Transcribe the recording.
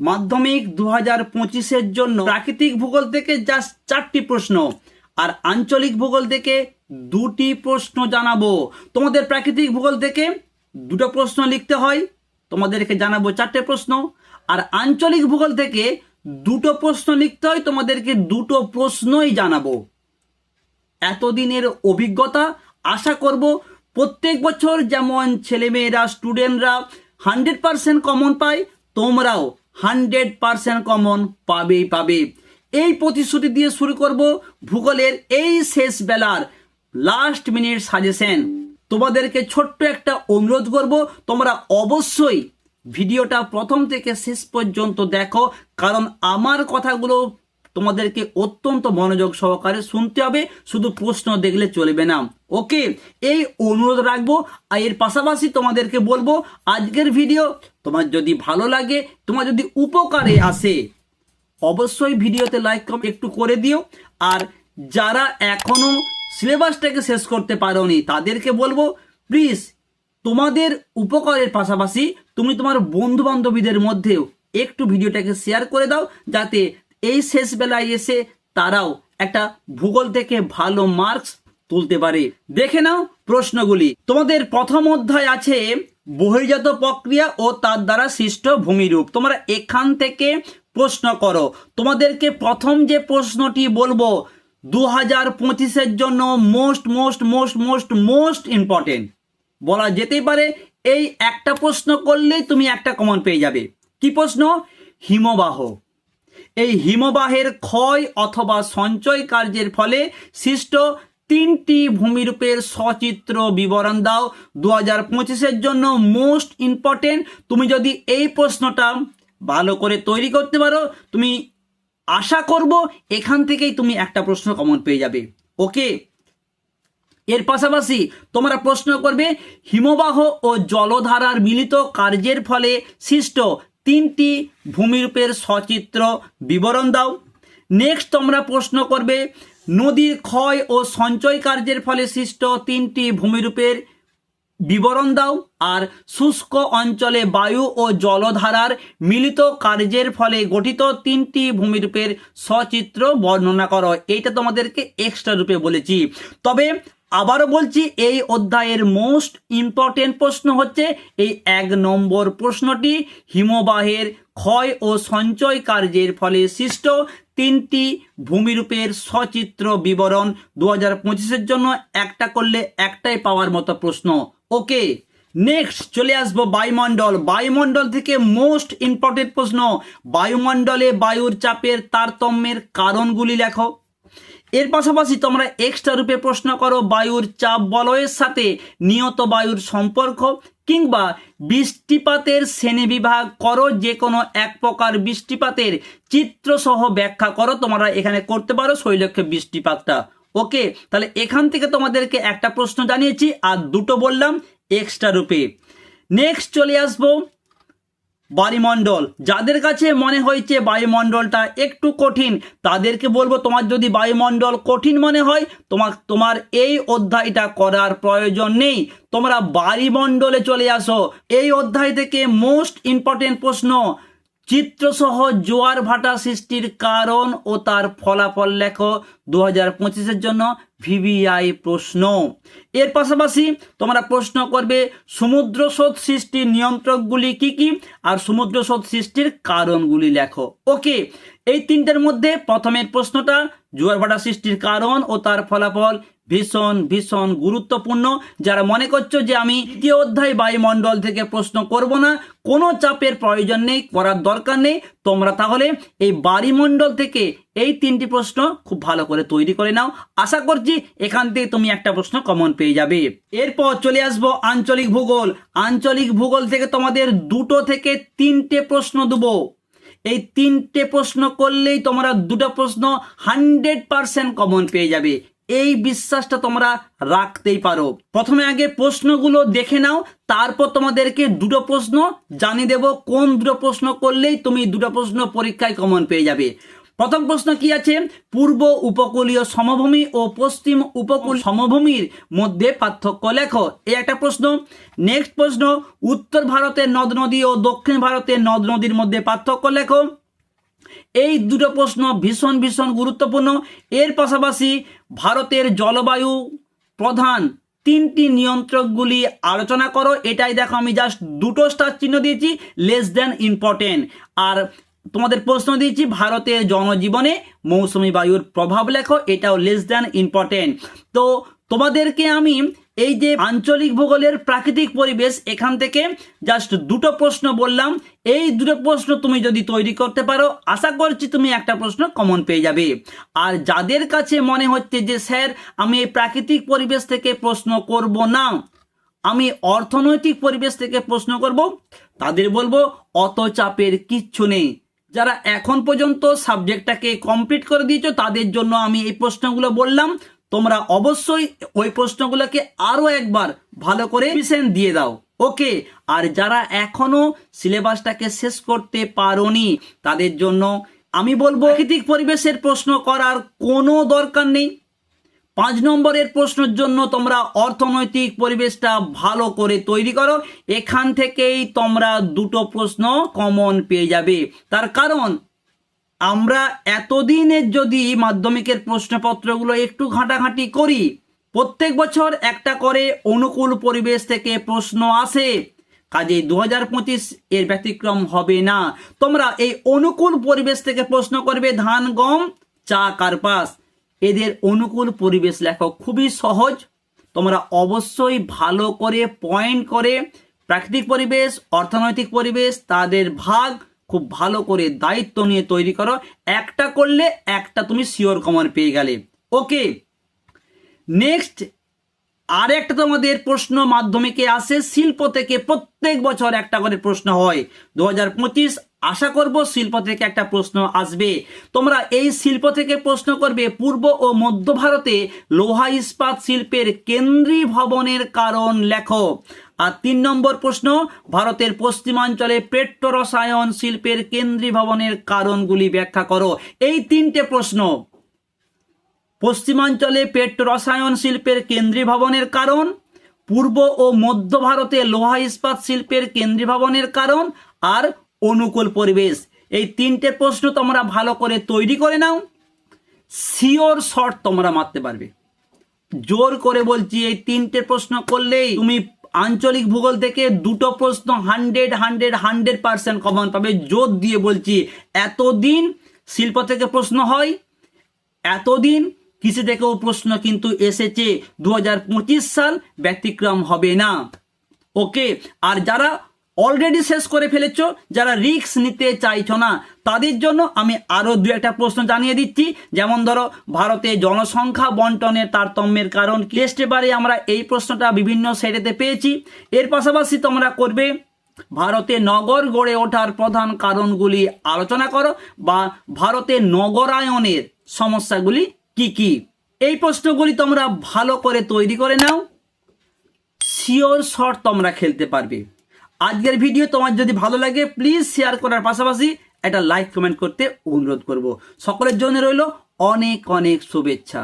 মাধ্যমিক দু হাজার পঁচিশের জন্য প্রাকৃতিক ভূগোল থেকে জাস্ট চারটি প্রশ্ন আর আঞ্চলিক ভূগোল থেকে দুটি প্রশ্ন জানাব। তোমাদের প্রাকৃতিক ভূগোল থেকে দুটো প্রশ্ন লিখতে হয়, তোমাদেরকে জানাব চারটে প্রশ্ন। আর আঞ্চলিক ভূগোল থেকে দুটো প্রশ্ন লিখতে হয়, তোমাদেরকে দুটো প্রশ্নই জানাব। এতদিনের অভিজ্ঞতা আশা করব প্রত্যেক বছর যেমন ছেলেমেয়েরা স্টুডেন্টরা হান্ড্রেড পারসেন্ট কমন পায়, তোমরাও হান্ড্রেড পারসেন্ট কমন পাবেই পাবে। এই প্রতিশ্রুতি দিয়ে শুরু করব ভূগোলের এই শেষ বেলার লাস্ট মিনিট সাজেশন তোমাদেরকে ছোট্ট একটা অনুরোধ করব, তোমরা অবশ্যই ভিডিওটা প্রথম থেকে শেষ পর্যন্ত দেখো, কারণ আমার কথাগুলো তোমাদেরকে অত্যন্ত মনোযোগ সহকারে শুনতে হবে, শুধু প্রশ্ন দেখলে চলবে না। ওকে, এই অনুরোধ রাখব। আর এর পাশাপাশি তোমাদেরকে বলব, আজকের ভিডিও তোমার যদি ভালো লাগে, তোমার যদি উপকারে আসে, অবশ্যই ভিডিওতে লাইক কম একটু করে দিও। আর যারা এখনও সিলেবাসটাকে শেষ করতে পারোনি, তাদেরকে বলব প্লিজ তোমাদের উপকারের পাশাপাশি তুমি তোমার বন্ধু বান্ধবীদের মধ্যেও একটু ভিডিওটাকে শেয়ার করে দাও, যাতে এই শেষ বেলায় এসে তারাও একটা ভূগোল থেকে ভালো মার্কস তুলতে পারে। দেখে নাও প্রশ্নগুলি। তোমাদের প্রথম অধ্যায় আছে, বহির্জাত প্রক্রিয়া ও তার দ্বারা সৃষ্ট ভূমিরূপ। তোমরা এখান থেকে প্রশ্ন করো। তোমাদেরকে প্রথম যে প্রশ্নটি বলব দু হাজার পঁচিশের জন্য most most most most most important বলা যেতেই পারে, এই একটা প্রশ্ন করলেই তুমি একটা কমন পেয়ে যাবে। কি প্রশ্ন? হিমবাহ। এই হিমবাহের ক্ষয় অথবা সঞ্চয় কার্যের ফলে সৃষ্ট তিনটি ভূমিরূপের সচিত্র বিবরণ দাও। দু হাজার পঁচিশের জন্য মোস্ট ইম্পর্টেন্ট তুমি যদি এই প্রশ্নটা ভালো করে তৈরি করতে পারো, তুমি আশা করব এখান থেকেই তুমি একটা প্রশ্ন কমন পেয়ে যাবে। ওকে এর পাশাপাশি তোমরা প্রশ্ন করবে, হিমবাহ ও জলধারার মিলিত কার্যের ফলে সৃষ্ট তিনটি ভূমিরূপের সচিত্র বিবরণ দাও। নেক্সট তোমরা প্রশ্ন করবে নদীর ক্ষয় ও সঞ্চয় কার্যের ফলে সৃষ্ট তিনটি ভূমিরূপের বিবরণ দাও আর শুষ্ক অঞ্চলে বায়ু ও জলধারার মিলিত কার্যের ফলে গঠিত তিনটি ভূমিরূপের সচিত্র বর্ণনা করো। এইটা তোমাদেরকে এক্সট্রা রূপে বলেছি। তবে আবারও বলছি, এই অধ্যায়ের মোস্ট ইম্পর্টেন্ট প্রশ্ন হচ্ছে, এই এক নম্বর প্রশ্নটি হিমবাহের ক্ষয় ও সঞ্চয় কার্যের ফলে সৃষ্ট তিনটি ভূমিরূপের সচিত্র বিবরণ দু হাজার জন্য একটা করলে একটাই পাওয়ার মতো প্রশ্ন। ওকে নেক্সট চলে আসব বায়ুমণ্ডল। বায়ুমণ্ডল থেকে মোস্ট ইম্পর্টেন্ট প্রশ্ন, বায়ুমণ্ডলে বায়ুর চাপের তারতম্যের কারণগুলি লেখো। এর পাশাপাশি তোমরা এক্সট্রা রূপে প্রশ্ন করো, বায়ুর চাপ বলয়ের সাথে নিয়ত বায়ুর সম্পর্ক কিংবা বৃষ্টিপাতের শ্রেণি বিভাগ করো যে কোনো এক প্রকার বৃষ্টিপাতের চিত্রসহ ব্যাখ্যা করো, তোমরা এখানে করতে পারো শৈলক্ষে বৃষ্টিপাতটা। ওকে তাহলে এখান থেকে তোমাদেরকে একটা প্রশ্ন জানিয়েছি, আর দুটো বললাম এক্সট্রা রূপে। নেক্সট চলে আসব বায়ুমণ্ডল যাদের কাছে মনে হয়েছে বায়ুমণ্ডলটা একটু কঠিন, তাদেরকে বলব তোমার যদি বায়ুমণ্ডল কঠিন মনে হয়, তোমার তোমার এই অধ্যায়টা করার প্রয়োজন নেই। তোমরা বায়ুমণ্ডলে চলে আসো। এই অধ্যায় থেকে মোস্ট ইম্পর্টেন্ট প্রশ্ন, চিত্রসহ জোয়ার ভাটা সৃষ্টির কারণ ও তার ফলাফল লেখো। দু হাজার পঁচিশের জন্য ভিভিআই প্রশ্ন। এর পাশাপাশি তোমরা প্রশ্ন করবে, সমুদ্র স্রোত সৃষ্টির নিয়ন্ত্রকগুলি কি কি? আর সমুদ্র স্রোত সৃষ্টির কারণগুলি লেখো। ওকে, এই তিনটের মধ্যে প্রথমের প্রশ্নটা, জোয়ার ভাটা সৃষ্টির কারণ ও তার ফলাফল ভীষণ ভীষণ গুরুত্বপূর্ণ। যারা মনে করছ যে আমি দ্বিতীয় অধ্যায় বায়ুমণ্ডল থেকে প্রশ্ন করব না, কোনো চাপের প্রয়োজন নেই, করার দরকার নেই, তোমরা তাহলে এই বায়ুমণ্ডল থেকে এই তিনটি প্রশ্ন খুব ভালো করে তৈরি করে নাও। আশা করছি এখান থেকে তুমি একটা প্রশ্ন কমন পেয়ে যাবে। এরপর চলে আসব আঞ্চলিক ভূগোল। আঞ্চলিক ভূগোল থেকে তোমাদের দুটো থেকে তিনটে প্রশ্ন দেবো। এই তিনটে প্রশ্ন করলেই তোমরা দুটো প্রশ্ন হান্ড্রেড পারসেন্ট কমন পেয়ে যাবে। এই বিশ্বাসটা তোমরা রাখতেই পারো। প্রথমে আগে প্রশ্নগুলো দেখে নাও, তারপর তোমাদেরকে দুটো প্রশ্ন জানিয়ে দেব। কোন দুটো প্রশ্ন করলেই তুমি দুটো প্রশ্ন পরীক্ষায় কমন পেয়ে যাবে। প্রথম প্রশ্ন কি আছে? পূর্ব উপকূলীয় সমভূমি ও পশ্চিম উপকূল সমভূমির মধ্যে পার্থক্য লেখো। এই একটা প্রশ্ন। নেক্সট প্রশ্ন, উত্তর ভারতের নদ নদী ও দক্ষিণ ভারতের নদ নদীর মধ্যে পার্থক্য লেখো। এই দুটো প্রশ্ন ভীষণ ভীষণ গুরুত্বপূর্ণ। এর পাশাপাশি ভারতের জলবায়ু প্রধান তিনটি নিয়ন্ত্রকগুলি আলোচনা করো। এটাই দেখো, আমি জাস্ট দুটো স্টার চিহ্ন দিয়েছি লেস দ্যান ইম্পর্টেন্ট আর তোমাদের প্রশ্ন দিয়েছি ভারতের জনজীবনে মৌসুমি বায়ুর প্রভাব লেখো, এটাও লেস দ্যান ইম্পর্টেন্ট তো তোমাদেরকে আমি এই যে আঞ্চলিক ভূগোলের প্রাকৃতিক পরিবেশ, এখান থেকে জাস্ট দুটো প্রশ্ন বললাম। এই দুটো প্রশ্ন তুমি যদি তৈরি করতে পারো, আশা করছি তুমি একটা প্রশ্ন কমন পেয়ে যাবে। আর যাদের কাছে মনে হচ্ছে যে, স্যার, আমি এই প্রাকৃতিক পরিবেশ থেকে প্রশ্ন করব না, আমি অর্থনৈতিক পরিবেশ থেকে প্রশ্ন করব, তাদের বলব, অত চাপের কিচ্ছু নেই। যারা এখন পর্যন্ত সাবজেক্টটাকে কমপ্লিট করে দিয়েছ, তাদের জন্য আমি এই প্রশ্নগুলো বললাম। তোমরা অবশ্যই ওই প্রশ্নগুলোকে আরও একবার ভালো করে রিভিশন দিয়ে দাও। ওকে আর যারা এখনও সিলেবাসটাকে শেষ করতে পারোনি, তাদের জন্য আমি বলব, প্রাকৃতিক পরিবেশের প্রশ্ন করার কোনো দরকার নেই। পাঁচ নম্বরের প্রশ্নের জন্য তোমরা অর্থনৈতিক পরিবেশটা ভালো করে তৈরি করো। এখান থেকেই তোমরা দুটো প্রশ্ন কমন পেয়ে যাবে। তার কারণ, আমরা এতদিনের যদি মাধ্যমিকের প্রশ্নপত্রগুলো একটু ঘাঁটাঘাঁটি করি, প্রত্যেক বছর একটা করে অনুকূল পরিবেশ থেকে প্রশ্ন আসে। কাজে দু হাজার পঁচিশ এর ব্যতিক্রম হবে না। তোমরা এই অনুকূল পরিবেশ থেকে প্রশ্ন করবে ধান, গম, চা, কার্পাস। এদের অনুকূল পরিবেশ লেখো খুবই সহজ। তোমরা অবশ্যই ভালো করে পয়েন্ট করে প্রাকৃতিক পরিবেশ, অর্থনৈতিক পরিবেশ, তাদের ভাগ খুব ভালো করে দায়িত্ব নিয়ে তৈরি করো। একটা করলে একটা তুমি শিওর কমন পেয়ে গেলে। ওকে নেক্সট আর একটা তোমাদের প্রশ্ন মাধ্যমিকে আসে, শিল্প থেকে প্রত্যেক বছর একটা করে প্রশ্ন হয়। দু হাজার পঁচিশ, আশা করব শিল্প থেকে একটা প্রশ্ন আসবে। তোমরা এই শিল্প থেকে প্রশ্ন করবে, পূর্ব ও মধ্য ভারতে লোহা ইস্পাত শিল্পের কেন্দ্রী ভবনের কারণ লেখো। আর তিন নম্বর প্রশ্ন, ভারতের পশ্চিমাঞ্চলে পেট্রোরসায়ন শিল্পের কেন্দ্রী ভবনের কারণগুলি ব্যাখ্যা করো। এই তিনটে প্রশ্ন। পশ্চিমাঞ্চলে পেট্রো রসায়ন শিল্পের কেন্দ্রী ভবনের কারণ, পূর্ব ও মধ্য ভারতে লোহা ইস্পাত শিল্পের কেন্দ্রী ভবনের কারণ আর অনুকূল পরিবেশ। এই তিনটে প্রশ্ন তোমরা ভালো করে তৈরি করে নাও। শিওর শর্ট তোমরা মারতে পারবে। জোর করে বলছি, এই তিনটে প্রশ্ন করলেই তুমি আঞ্চলিক ভূগোল থেকে দুটো প্রশ্ন hundred hundred hundred percent common পাবে। জোর দিয়ে বলছি, এতদিন শিল্প থেকে প্রশ্ন হয়, এতদিন কৃষি থেকেও প্রশ্ন, কিন্তু এসেছে দু হাজার পঁচিশ সাল ব্যতিক্রম হবে না। ওকে, আর যারা অলরেডি শেষ করে ফেলেছ, যারা রিস্ক নিতে চাইছ না, তাদের জন্য আমি আরও দু একটা প্রশ্ন জানিয়ে দিচ্ছি। যেমন ধরো, ভারতে জনসংখ্যা বন্টনের তারতম্যের কারণ কি? এবারে আমরা এই প্রশ্নটা বিভিন্ন সেটেতে পেয়েছি। এর পাশাপাশি তোমরা করবে, ভারতে নগর গড়ে ওঠার প্রধান কারণগুলি আলোচনা করো বা ভারতে নগরায়নের সমস্যাগুলি কি কি? এই প্রশ্নগুলি তোমরা ভালো করে তৈরি করে নাও। শিওর শর্ট তোমরা খেলতে পারবে। আজকের ভিডিও তোমার যদি ভালো লাগে প্লিজ শেয়ার করার পাশাপাশি একটা লাইক কমেন্ট করতে অনুরোধ করব। সকলের জন্য রইল অনেক অনেক শুভেচ্ছা।